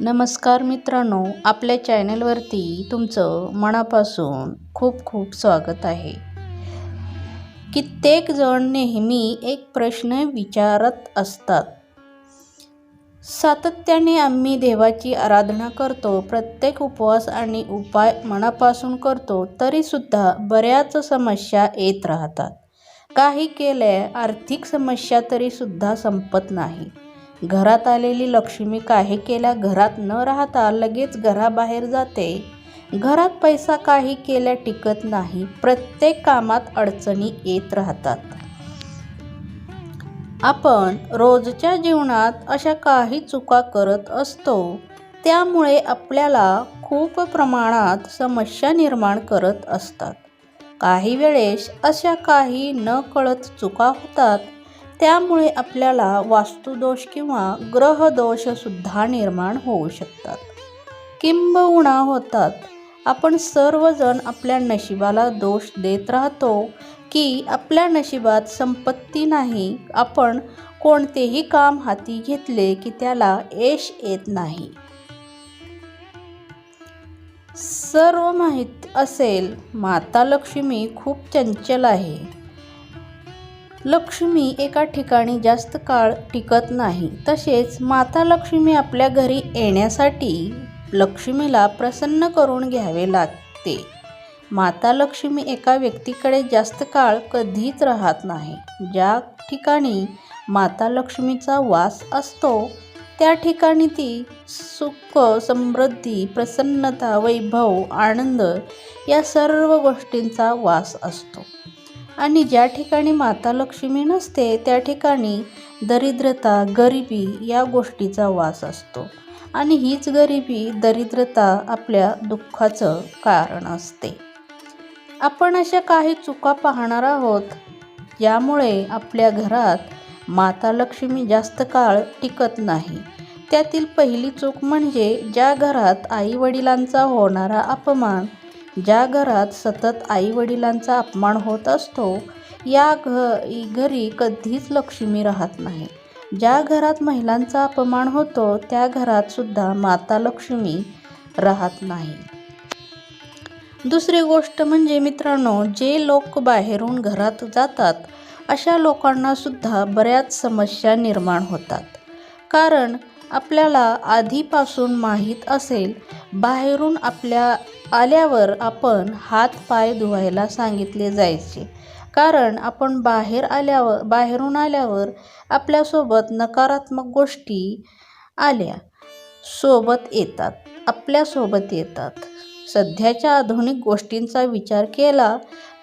नमस्कार मित्रांनो आपल्या चॅनलवरती तुमचं मनापासून खूप खूप स्वागत आहे. कित्येक जण नेहमी एक प्रश्न विचारत असतात. सातत्याने आम्ही देवाची आराधना करतो प्रत्येक उपवास आणि उपाय मनापासून करतो तरीसुद्धा बऱ्याच समस्या येत राहतात. काही केल्या आर्थिक समस्या तरीसुद्धा संपत नाही. घरात आलेली लक्ष्मी काही केल्या घरात न राहता लगेच घराबाहेर जाते. घरात पैसा काही केल्या टिकत नाही. प्रत्येक कामात अडचणी येत राहतात. आपण रोजच्या जीवनात अशा काही चुका करत असतो. त्यामुळे आपल्याला खूप प्रमाणात समस्या निर्माण करत असतात. काही वेळेस अशा काही न कळत चुका होतात. त्यामुळे आपल्याला वास्तुदोष किंवा ग्रहदोषसुद्धा निर्माण होऊ शकतात. किंबहुणा होतात. आपण सर्वजण आपल्या नशिबाला दोष देत राहतो की आपल्या नशिबात संपत्ती नाही. आपण कोणतेही काम हाती घेतले की त्याला यश येत नाही. सर्व माहीत असेल माता लक्ष्मी खूप चंचल आहे. लक्ष्मी एका ठिकाणी जास्त काळ टिकत नाही. तसेच माता लक्ष्मी आपल्या घरी येण्यासाठी लक्ष्मीला प्रसन्न करून घ्यावे लागते. माता लक्ष्मी एका व्यक्तीकडे जास्त काळ कधीच राहत नाही. ज्या ठिकाणी माता लक्ष्मीचा वास असतो त्या ठिकाणी ती सुख समृद्धी प्रसन्नता वैभव आनंद या सर्व गोष्टींचा वास असतो. आणि ज्या ठिकाणी माता लक्ष्मी नसते त्या ठिकाणी दरिद्रता गरिबी या गोष्टीचा वास असतो. आणि हीच गरिबी दरिद्रता आपल्या दुःखाचं कारण असते. आपण अशा काही चुका पाहणार आहोत ज्यामुळे आपल्या घरात माता लक्ष्मी जास्त काळ टिकत नाही. त्यातील पहिली चूक म्हणजे ज्या घरात आईवडिलांचा होणारा अपमान ज्या घरात सतत आई वडिलांचा अपमान होत असतो या घ घरी कधीच लक्ष्मी राहत नाही. ज्या घरात महिलांचा अपमान होतो त्या घरात सुद्धा माता लक्ष्मी राहत नाही. दुसरी गोष्ट म्हणजे मित्रांनो जे लोक बाहेरून घरात जातात अशा लोकांना सुद्धा बऱ्याच समस्या निर्माण होतात. कारण आपल्याला आधीपासून माहीत असेल बाहेरून आपल्या आल्यावर आपण हात पाय धुवायला सांगितले जायचे. कारण आपण बाहेर आल्यावर बाहेरून आल्यावर आपल्यासोबत नकारात्मक गोष्टी आल्या. सोबत येतात. आपल्यासोबत येतात. सध्याच्या आधुनिक गोष्टींचा विचार केला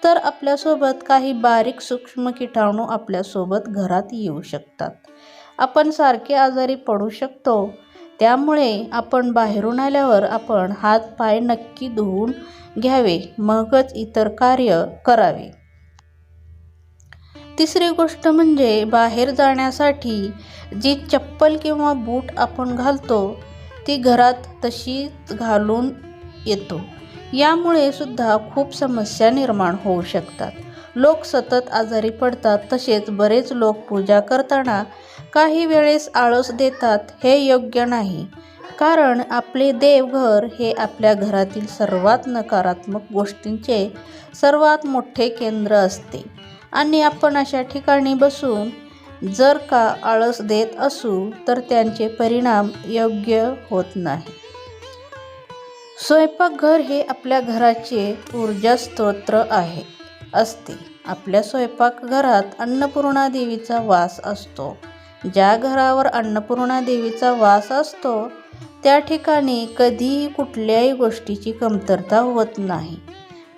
तर आपल्यासोबत काही बारीक सूक्ष्म किटाणू आपल्यासोबत घरात येऊ शकतात. आपण सारखे आजारी पडू शकतो. त्यामुळे आपण बाहेरून आल्यावर आपण हात पाय नक्की धुवून घ्यावे मगच इतर कार्य करावे. तिसरी गोष्ट म्हणजे बाहेर जाण्यासाठी जी चप्पल किंवा बूट आपण घालतो ती घरात तशीच घालून येतो. यामुळे सुद्धा खूप समस्या निर्माण होऊ शकतात. लोक सतत आजारी पडतात तसेच बरेच लोक पूजा करताना काही वेळेस आळस देतात हे योग्य नाही. कारण आपले देवघर हे आपल्या घरातील सर्वात नकारात्मक गोष्टींचे सर्वात मोठे केंद्र असते. आणि आपण अशा ठिकाणी बसून जर का आळस देत असू तर त्यांचे परिणाम योग्य होत नाही. स्वयंपाकघर हे आपल्या घराचे ऊर्जा स्तोत्र आहे. असते. आपल्या स्वयंपाकघरात अन्नपूर्णा देवीचा वास असतो. ज्या घरावर अन्नपूर्णा देवीचा वास असतो त्या ठिकाणी कधीही कुठल्याही गोष्टीची कमतरता होत नाही.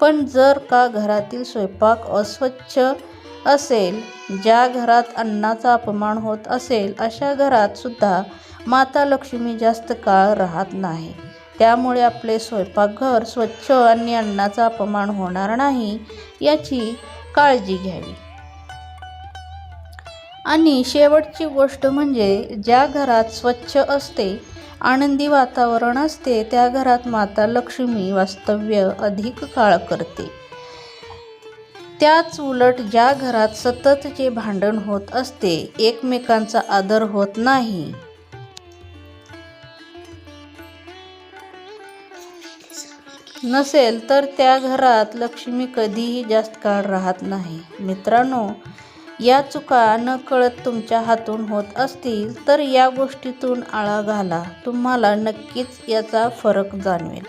पण जर का घरातील स्वयंपाक अस्वच्छ असेल ज्या घरात अन्नाचा अपमान होत असेल अशा घरात सुद्धा माता लक्ष्मी जास्त काळ राहत नाही. त्यामुळे आपले स्वयंपाकघर स्वच्छ आणि अन्नाचा अपमान होणार नाही याची काळजी घ्यावी. आणि शेवटची गोष्ट म्हणजे ज्या घरात स्वच्छ असते आनंदी वातावरण असते त्या घरात माता लक्ष्मी वास्तव्य अधिक काळ करते. त्याच उलट ज्या घरात सततचे भांडण होत असते एकमेकांचा आदर होत नाही. नसेल तर त्या घरात लक्ष्मी कधीही जास्त काळ राहत नाही. मित्रांनो या चुका न कळत तुमच्या हातून होत असतील तर या गोष्टीतून आळा घाला. तुम्हाला नक्कीच याचा फरक जाणवेल.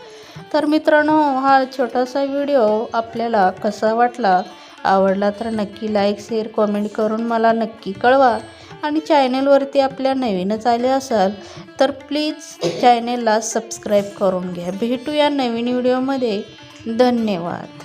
तर मित्रांनो हा छोटासा व्हिडिओ आपल्याला कसा वाटला? आवडला तर नक्की लाईक शेअर कॉमेंट करून मला नक्की कळवा. आणि चॅनेलवरती आपल्या नवीनच आले असाल तर प्लीज चॅनेलला सबस्क्राईब करून घ्या. भेटूया नवीन व्हिडिओमध्ये. धन्यवाद.